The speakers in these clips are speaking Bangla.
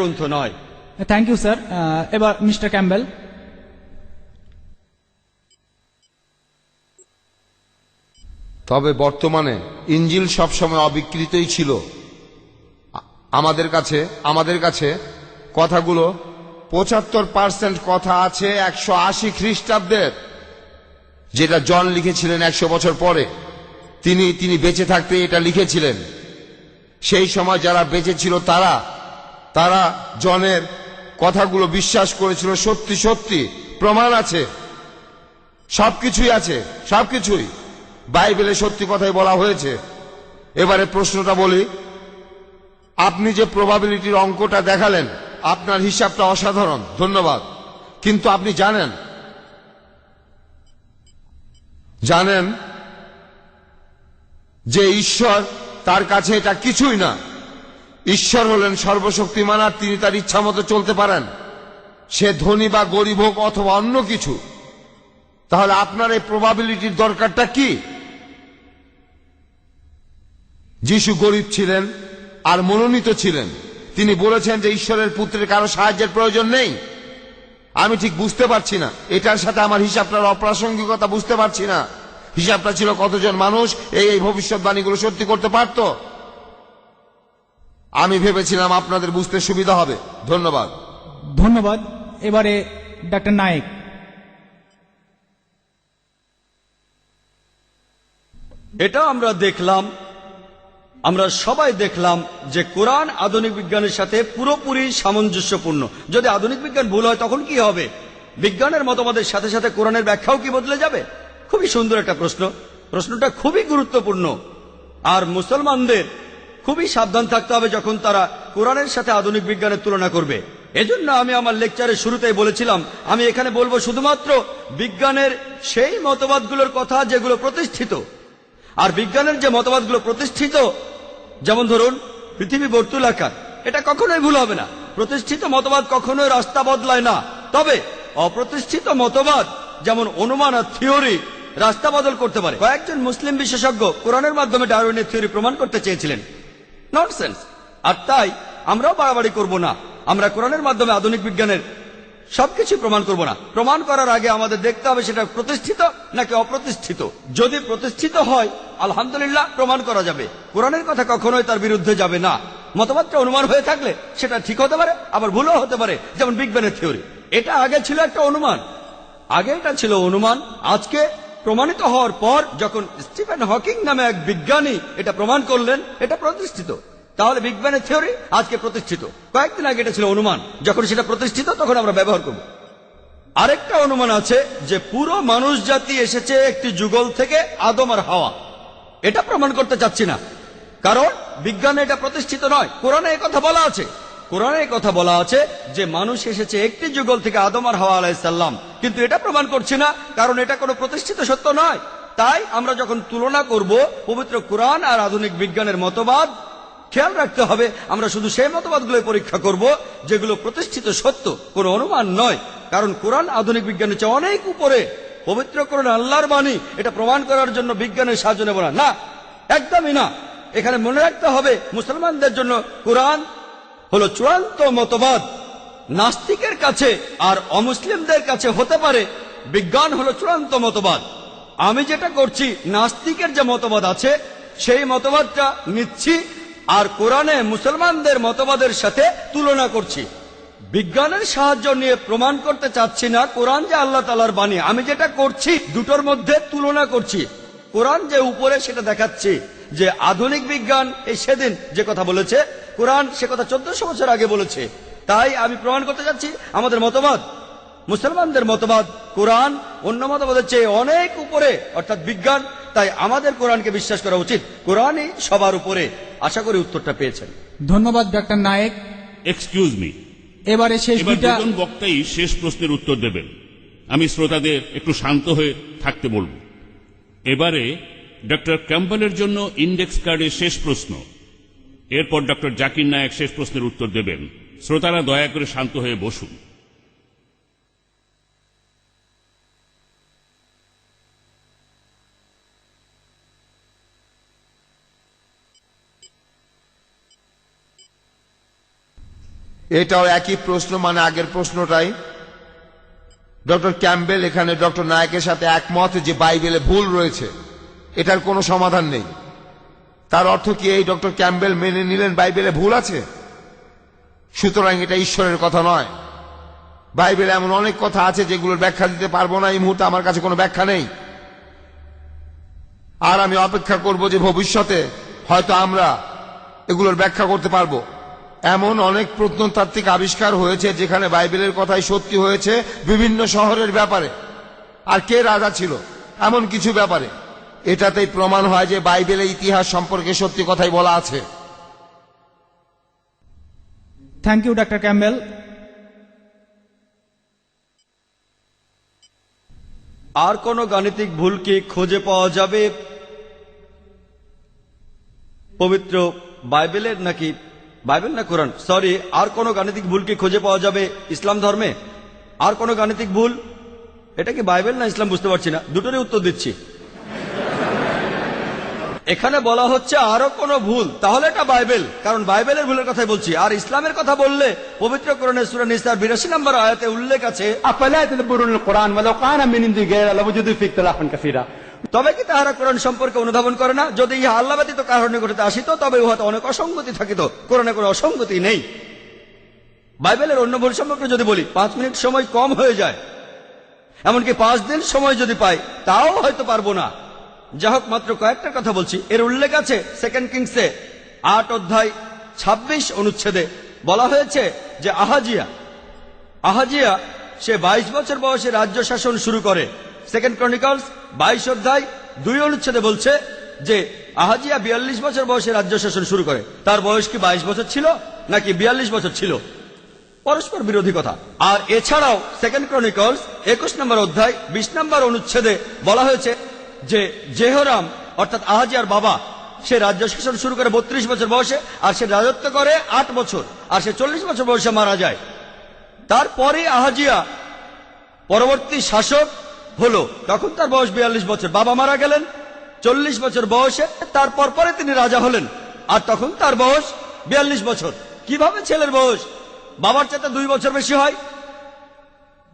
গ্রন্থ নয়। থ্যাংক ইউ স্যার এবার মিস্টার ক্যাম্বেল তবে বর্তমানে ইঞ্জিল সবসময় অবিকৃতই ছিল। আমাদের কাছে আমাদের কাছে কথাগুলো পঁচাত্তর পার্সেন্ট কথা আছে একশো আশি খ্রিস্টাব্দের যেটা জন লিখেছিলেন একশো বছর পরে। তিনি তিনি বেঁচে থাকতে এটা লিখেছিলেন। সেই সময় যারা বেঁচে ছিল তারা তারা জনের কথাগুলো বিশ্বাস করেছিল, সত্যি সত্যি, প্রমাণ আছে। সবকিছুই আছে, সবকিছুই। বাইবেলে সত্যি কথাই বলা হয়েছে। এবারে প্রশ্নটা বলি, আপনি যে প্রবাবিলিটির অঙ্কটা দেখালেন, আপনার হিসাবটা অসাধারণ, ধন্যবাদ। কিন্তু আপনি জানেন জানেন যে ঈশ্বর তার কাছে এটা কিছুই না। ঈশ্বর হলেন সর্বশক্তিমান আর তিনি তার ইচ্ছা মতো চলতে পারেন। সে ধনী বা গরিব হোক অথবা অন্য কিছু। তাহলে আপনার এই প্রবাবিলিটির দরকারটা কি? যিশু গরিব ছিলেন আর মনোনীত ছিলেন। তিনি বলেছেন যে ঈশ্বরের পুত্রের কারও সাহায্যের প্রয়োজন নেই। আমি ঠিক বুঝতে পারছি না। এটার সাথে আমার হিসাবটার অপ্রাসঙ্গিকতা বুঝতে পারছি না। হিসাবটা ছিল কতজন মানুষ এই ভবিষ্যৎবাণীগুলো সত্যি করতে পারত? আমি ভেবেছিলাম আপনাদের বুঝতে সুবিধা হবে। ধন্যবাদ। ধন্যবাদ। এবারে ডাক্তার নায়েক। এটা আমরা দেখলাম আমরা সবাই দেখলাম যে কোরআন আধুনিক বিজ্ঞানের সাথে পুরোপুরি সামঞ্জস্যপূর্ণ। যদি আধুনিক বিজ্ঞান ভুল হয় তখন কি হবে? বিজ্ঞানের মতবাদের সাথে সাথে কোরআনের ব্যাখ্যাও কি বদলে যাবে? খুবই সুন্দর একটা প্রশ্ন। প্রশ্নটা খুবই গুরুত্বপূর্ণ। আর মুসলমানদের খুবই সাবধান থাকতে হবে যখন তারা কোরআনের সাথে আধুনিক বিজ্ঞানের তুলনা করবে। এজন্য আমি আমার লেকচারের শুরুতেই বলেছিলাম, আমি এখানে বলব শুধুমাত্র বিজ্ঞানের সেই মতবাদগুলোর কথা যেগুলো প্রতিষ্ঠিত। আর বিজ্ঞানের যে মতবাদগুলো প্রতিষ্ঠিত, যেমন ধরুন, পৃথিবী বর্তুলাকার এটা কখনোই ভুল হবে না। প্রতিষ্ঠিত মতবাদ কখনোই রাস্তা বদলায় না। তবে অপ্রতিষ্ঠিত মতবাদ, যেমন অনুমান আর থিওরি, রাস্তা বদল করতে পারে। কয়েকজন মুসলিম বিশেষজ্ঞ কোরআনের মাধ্যমে ডারউইনের থিওরি প্রমাণ করতে চেয়েছিলেন। ননসেন্স আর তাই আমরাও বাড়াবাড়ি করব না। আমরা কোরআনের মাধ্যমে আধুনিক বিজ্ঞানের সবকিছু প্রমাণ করব না। প্রমাণ করার আগে আমাদের দেখতে হবে সেটা প্রতিষ্ঠিত নাকি অপ্রতিষ্ঠিত। যদি প্রতিষ্ঠিত হয়, আলহামদুলিল্লাহ প্রমাণ করা যাবে। কোরআনের কথা কখনোই তার বিরুদ্ধে যাবে না। মতবাদটা অনুমান হয়ে থাকলে সেটা ঠিক হতে পারে, আবার ভুলও হতে পারে, যেমন বিজ্ঞানের থিওরি এটা আগে ছিল একটা অনুমান। আগে এটা ছিল অনুমান, আজকে প্রমাণিত হওয়ার পর যখন স্টিফেন হকিং নামে এক বিজ্ঞানী এটা প্রমাণ করলেন, এটা প্রতিষ্ঠিত। তাহলে বিগ ব্যানের থিওরি আজকে প্রতিষ্ঠিত। কয়েকদিন আগে এটা ছিল অনুমান। যখন সেটা প্রতিষ্ঠিত, তখন আমরা ব্যবহার করব। আরেকটা অনুমান আছে যে পুরো মানুষ জাতি এসেছে একটি যুগল থেকে আদম আর হাওয়া। এটা প্রমাণ করতে চাচ্ছি না। কারণ বিজ্ঞানে এটা প্রতিষ্ঠিত নয়। কোরআনে কথা বলা আছে। কোরআনে কথা বলা আছে যে মানুষ এসেছে একটি যুগল থেকে আদম আর হাওয়া আলাইসাল্লাম কিন্তু এটা প্রমাণ করছি না, কারণ এটা কোনো প্রতিষ্ঠিত সত্য নয়। তাই আমরা যখন তুলনা করব পবিত্র কোরআন আর আধুনিক বিজ্ঞানের মতবাদ, খেয়াল রাখতে হবে, আমরা শুধু সেই মতবাদগুলো পরীক্ষা করব যেগুলো প্রতিষ্ঠিত সত্য, কোনো অনুমান নয়। কারণ কোরআন আধুনিক বিজ্ঞানের চেয়ে অনেক উপরে। পবিত্র কোরআন আল্লাহর বাণী, এটা প্রমাণ করার জন্য বিজ্ঞানের সাহায্য নেব না। না, একদমই না। এখানে মনে রাখতে হবে, মুসলমানদের জন্য কোরআন হলো চূড়ান্ত মতবাদ। নাস্তিকের কাছে আর অমুসলিমদের কাছে হতে পারে বিজ্ঞান হলো চূড়ান্ত মতবাদ। আমি যেটা করছি, নাস্তিকের যে মতবাদ আছে, সেই মতবাদটা নিচ্ছি আর কোরআনে মুসলমানদের মতবাদের সাথে তুলনা করছি। বিজ্ঞানের সাহায্য নিয়ে প্রমাণ করতে চাচ্ছি না, কোরআন যে আল্লাহ তালার বাণী, আমি যেটা করছি দুটোর মধ্যে তুলনা করছি। কোরআন যে উপরে সেটা দেখাচ্ছি যে আধুনিক বিজ্ঞান এই সেদিন যে কথা বলেছে কোরআন সে কথা চোদ্দশো বছর আগে বলেছে। তাই আমি প্রমাণ করতে চাচ্ছি আমাদের মতবাদ মুসলমানদের মতবাদ কোরআন অন্য মতবাদের চেয়ে অনেক উপরে অর্থাৎ বিজ্ঞান তাই আমাদের কোরআনকে বিশ্বাস করা উচিত। কোরআনই সবার উপরে। আশা করি উত্তরটা পেয়েছেন। ধন্যবাদ ডাক্তার নায়েক। এক্সকিউজ মি এবারে শেষ দুজন বক্তাই শেষ প্রশ্নের উত্তর দেবেন। আমি শ্রোতাদের একটু শান্ত হয়ে থাকতে বলব। এবারে ডক্টর ক্যাম্পেলের জন্য ইন্ডেক্স কার্ডের শেষ প্রশ্ন। এরপর ডক্টর জাকির নায়ক শেষ প্রশ্নের উত্তর দেবেন। শ্রোতারা দয়া করে শান্ত হয়ে বসুন। এটাও একই প্রশ্ন মানে আগের প্রশ্নটাই। ডক্টর ক্যাম্বেল এখানে ডক্টর নায়কের সাথে একমত যে বাইবেলে ভুল রয়েছে। এটার কোনো সমাধান নেই। তার অর্থ কি এই ডক্টর ক্যাম্বেল মেনে নিলেন বাইবেলে ভুল আছে? সুতরাং এটা ঈশ্বরের কথা নয়। বাইবেলে এমন অনেক কথা আছে যেগুলোর ব্যাখ্যা দিতে পারব না, এই মুহূর্তে আমার কাছে কোনো ব্যাখ্যা নেই। আর আমি অপেক্ষা করব যে ভবিষ্যতে হয়তো আমরা এগুলোর ব্যাখ্যা করতে পারব। এমন অনেক প্রত্নতাত্ত্বিক আবিষ্কার হয়েছে যেখানে বাইবেলের কথাই সত্যি হয়েছে বিভিন্ন শহরের ব্যাপারে। আর কে রাজা ছিল? এমন কিছু ব্যাপারে। এটাতেই প্রমাণ হয় যে বাইবেলের ইতিহাস সম্পর্কে সত্যি কথাই বলা আছে। থ্যাংক ইউ ডাক্তার ক্যাম্বেল আর কোনো গাণিতিক ভুল কি খুঁজে পাওয়া যাবে? পবিত্র বাইবেলের নাকি বাইবেল না কোরআন? সরি আর কোনো গাণিতিক ভুল কি খুঁজে পাওয়া যাবে ইসলাম ধর্মে? আর কোনো গাণিতিক ভুল? এটা কি বাইবেল না ইসলাম? বুঝতে পারছি না। দুটোরই উত্তর দিচ্ছি। এখানে বলা হচ্ছে আরও কোন ভুল। তাহলে এটা বাইবেল। কারণ বাইবেলের ভুলের কথাই বলছি। আর ইসলামের কথা বললে পবিত্র কোরণের সুরেন নিসার বিরাশি নম্বর আয়াতে উল্লেখ আছে, তবে কি তাহারা কোরআন সম্পর্কে অনুধাবন করে না? যদি ইহা আল্লাহবাদিত কারণে ঘটিতে আসিত, তবে উহাতে অনেক অসঙ্গতি থাকিত। কোরআনে কোনো অসঙ্গতি নেই। বাইবেলের অন্য ভুল সম্পর্কে যদি বলি, পাঁচ মিনিট সময় কম হয়ে যায়। এমনকি পাঁচ দিন সময় যদি পাই, তাও হয়তো পারব না। যা হোক মাত্র কয়েকটা কথা বলছি। এর উল্লেখ আছে সেকেন্ড কিংসে আট অধ্যায় ২৬ অনুচ্ছেদে। বলা হয়েছে যে আহাজিয়া আহাজিয়া, সে ২২ বছর বয়সে রাজ্য শাসন শুরু করে। সেকেন্ড ক্রনিকলস বাইশ অধ্যায়, দুই অনুচ্ছেদে বলছে যে আহাজিয়া বিয়াল্লিশ বছর বয়সে রাজ্য শাসন শুরু করে। তার বয়স কি বাইশ বছর ছিল, নাকি বিয়াল্লিশ বছর ছিল? পরস্পর বিরোধী কথা। আর এছাড়াও সেকেন্ড ক্রনিকলস একুশ নম্বর অধ্যায়, বিশ নম্বর অনুচ্ছেদে বলা হয়েছে যে জেহরাম, অর্থাৎ আহাজিয়ার বাবা, সে রাজ্য শাসন শুরু করে বত্রিশ বছর বয়সে, আর সে রাজত্ব করে আট বছর, আর সে চল্লিশ বছর বয়সে মারা যায়। তারপরে আহাজিয়া পরবর্তী শাসক হলো, তখন তার বয়স বিয়াল্লিশ বছর, বাবা মারা গেলেন চল্লিশ বছর বয়সে তারপর পরে তিনি রাজা হলেন, আর তখন তার বয়স বিয়াল্লিশ বছর। কীভাবে ছেলের বয়স? বাবার চাইতে দুই বছর বেশি হয়?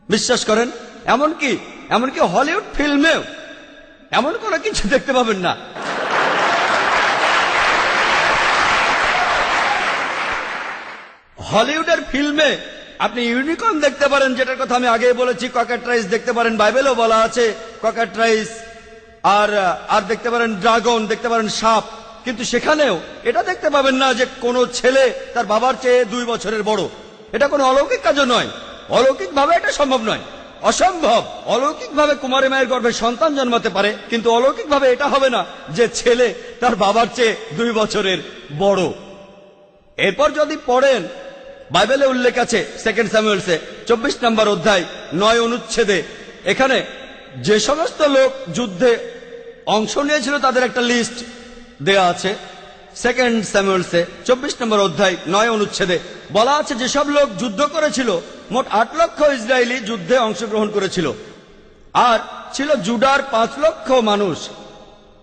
বিশ্বাস করেন, এমনকি এমনকি হলিউড ফিল্মেও এমন কোনো কিছু দেখতে পাবেন না। হলিউডের ফিল্মে আপনি ইউনিকর্ন দেখতে পারেন, যেটার কথা আমি আগে বলেছি ককাট্রাইস দেখতে পারেন, বাইবেলও বলা আছে ককাট্রাইস আর আর দেখতে পারেন ড্রাগন, দেখতে পারেন সাপ। কিন্তু সেখানেও এটা দেখতে পাবেন না যে কোনো ছেলে তার বাবার চেয়ে দুই বছরের বড়। এটা কোনো অলৌকিক কাজও নয়। অলৌকিক ভাবে এটা সম্ভব নয়। অসম্ভব। অলৌকিক ভাবে কুমারী মায়ের গর্ভে সন্তান জন্মাতে পারে, কিন্তু অলৌকিক ভাবে এটা হবে না যে ছেলে তার বাবার চেয়ে দুই বছরের বড়। এরপর যদি পড়েন, বাইবেলে উল্লেখ আছে সেকেন্ড স্যামুয়েলসে চব্বিশ নম্বর অধ্যায়, নয় অনুচ্ছেদে, এখানে যে সমস্ত লোক যুদ্ধে অংশ নিয়েছিল তাদের একটা লিস্ট দেয়া আছে সেকেন্ড স্যামুয়েলসে চব্বিশ নম্বর অধ্যায়, নয় অনুচ্ছেদে, বলা আছে যেসব লোক যুদ্ধ করেছিল মোট আট লক্ষ ইসরায়েলি যুদ্ধে অংশগ্রহণ করেছিল। আর ছিল জুডার পাঁচ লক্ষ মানুষ।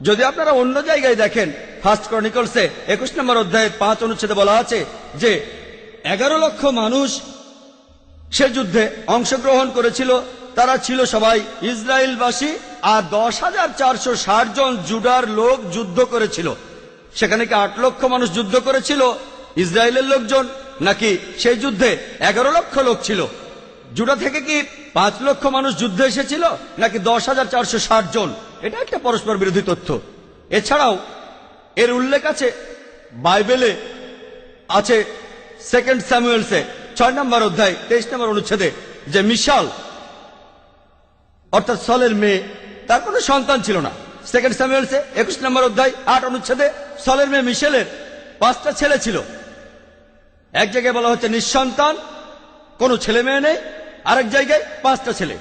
যদি আপনারা অন্য জায়গায় দেখেন ফার্স্ট ক্রনিকলসে একুশ নম্বর অধ্যায়ে পাঁচ অনুচ্ছেদে বলা আছে যে, এগারো লক্ষ মানুষ সে যুদ্ধে অংশগ্রহণ করেছিল। তারা ছিল সবাই ইসরায়েলবাসী আর দশ হাজার চারশো জন জুডার লোক যুদ্ধ করেছিল। সেখানে কি আট লক্ষ মানুষ যুদ্ধ করেছিল? ইসরায়েলের লোকজন নাকি সেই যুদ্ধে এগারো লক্ষ লোক ছিল? জুডা থেকে কি পাঁচ লক্ষ মানুষ যুদ্ধে এসেছিল? নাকি দশ হাজার চারশো ষাট জন? এটা একটা পরস্পর বিরোধী তথ্য। এছাড়াও এর উল্লেখ আছে, বাইবেলে আছে সেকেন্ড স্যামুয়েলসে ছয় নম্বর অধ্যায়, তেইশ নম্বর অনুচ্ছেদে, যে মিশাল, অর্থাৎ সলের মেয়ে, তার কোনো সন্তান ছিল না। সেকেন্ড স্যামুয়েলসে একুশ নম্বর অধ্যায়, আট অনুচ্ছেদে, সলের মেয়ে মিশেলের পাঁচটা ছেলে ছিল। এক জায়গায় বলা হচ্ছে নিঃসন্তান, কোনো ছেলে মেয়ে নেই, আরেক জায়গায় পাঁচটা ছেলে।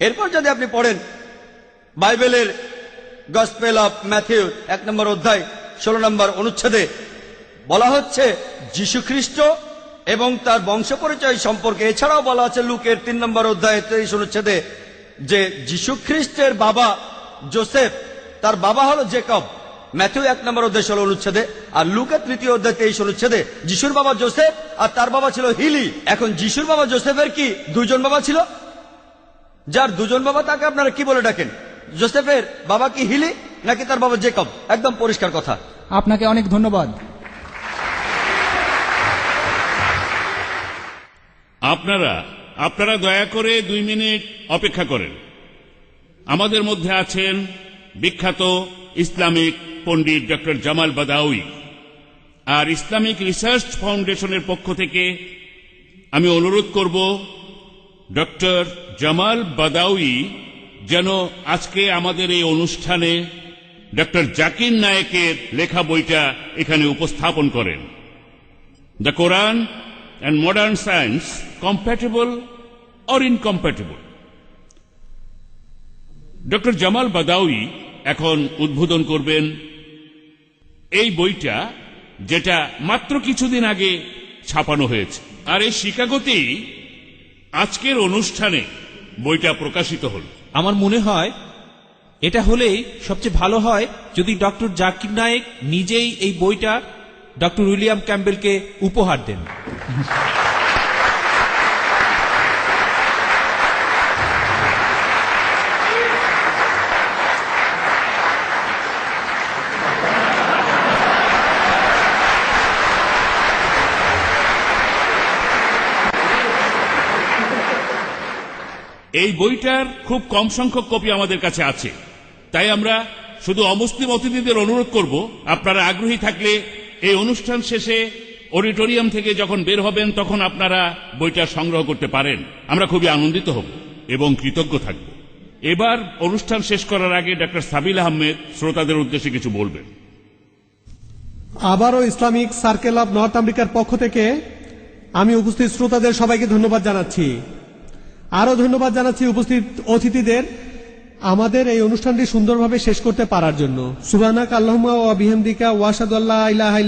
এরপর যদি আপনি পড়েন বাইবেলের গসপেল অফ ম্যাথিউ, এক নম্বর অধ্যায়, ষোলো নম্বর অনুচ্ছেদে, বলা হচ্ছে খ্রিস্ট এবং তার বংশ পরিচয় সম্পর্কে, এছাড়াও বলা আছে লুকের তিন নম্বর অধ্যায়, তেইশ অনুচ্ছেদে, যে খ্রিস্টের বাবা জোসেফ, তার বাবা হলো জেকব। ম্যাথিউ এক নম্বর অধ্যায় ষোলো অনুচ্ছেদে আর লুকের তৃতীয় অধ্যায় তেইশ অনুচ্ছেদে যিশুর বাবা জোসেফ আর তার বাবা ছিল হিলি। এখন যিশুর বাবা জোসেফের কি দুজন বাবা ছিল? যার দুজন বাবা তাকে আপনারা কি বলে ডাকেন? জোসেফের বাবা কি হিলি নাকি তার বাবা জেকব? একদম পরিষ্কার কথা। আপনাকে অনেক ধন্যবাদ। আপনারা আপনারা দয়া করে দুই মিনিট অপেক্ষা করেন। আমাদের মধ্যে আছেন বিখ্যাত ইসলামিক পণ্ডিত ডক্টর জামাল বাদাউই আর ইসলামিক রিসার্চ ফাউন্ডেশনের পক্ষ থেকে আমি অনুরোধ করব ডক্টর জামাল বাদাউই যেন আজকে আমাদের এই অনুষ্ঠানে ডক্টর জাকির নায়েকের লেখা বইটা এখানে উপস্থাপন করেন the Quran and modern science compatible or incompatible? Doctor Jamal Badawi এখন উদ্বোধন করবেন এই বইটা যেটা মাত্র কিছুদিন আগে ছাপানো হয়েছে। আর এই শিকাগোতেই আজকের অনুষ্ঠানে বইটা প্রকাশিত হল। আমার মনে হয় এটা হলেই সবচেয়ে ভালো হয় যদি ডক্টর জাকির নায়েক নিজেই এই বইটা ডক্টর উইলিয়াম ক্যাম্বেলকে উপহার দেন। এই বইটার খুব কম সংখ্যক কপি আমাদের কাছে আছে। তাই আমরা শুধু অমুসলিম অতিথিদের অনুরোধ করব, আপনারা আগ্রহী থাকলে এই অনুষ্ঠান শেষে অডিটোরিয়াম থেকে যখন বের হবেন, তখন আপনারা বইটা সংগ্রহ করতে পারেন। আমরা খুবই আনন্দিত হব এবং কৃতজ্ঞ থাকব। এবার অনুষ্ঠান শেষ করার আগে ডক্টর সাবিল আহমেদ শ্রোতাদের উদ্দেশ্যে কিছু বলবেন। আবারও ইসলামিক সার্কেল অব নর্থ আমেরিকার পক্ষ থেকে আমি উপস্থিত শ্রোতাদের সবাইকে ধন্যবাদ জানাচ্ছি। আরও ধন্যবাদ জানাচ্ছি উপস্থিত অতিথিদের আমাদের এই অনুষ্ঠানটি সুন্দরভাবে শেষ করতে পারার জন্য। সুবানাক আল্লাহমা ও বিহামদিকা ওয়াসাদুল্লাহ ইলাহা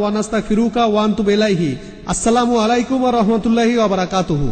ওয়ানাস্তা ফিরুকা ওয়ান্তু বেলাইহি আসসালামু আলাইকুম ওয়া রাহমাতুল্লাহি বারাকাতুহু।